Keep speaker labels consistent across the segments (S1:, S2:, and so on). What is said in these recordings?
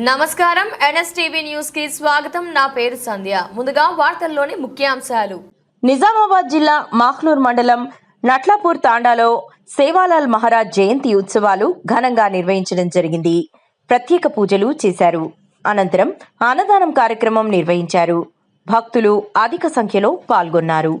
S1: నమస్కారం. ఎన్ఎస్టీవీ న్యూస్కి స్వాగతం. నా పేరు సంధ్య. ముందుగా వార్తల్లోని ముఖ్యాంశాలు.
S2: నిజామాబాద్ జిల్లా మాఖ్నూర్ మండలం నట్లాపూర్ తాండాలో సేవాలాల్ మహారాజ్ జయంతి ఉత్సవాలు ఘనంగా నిర్వహించడం జరిగింది. ప్రత్యేక పూజలు చేశారు. అనంతరం అన్నదానం కార్యక్రమం నిర్వహించారు. భక్తులు అధిక సంఖ్యలో పాల్గొన్నారు.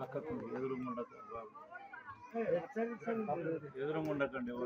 S3: పక్కకు ఎదురు ఉండక. ఎదురు ఉండకండి.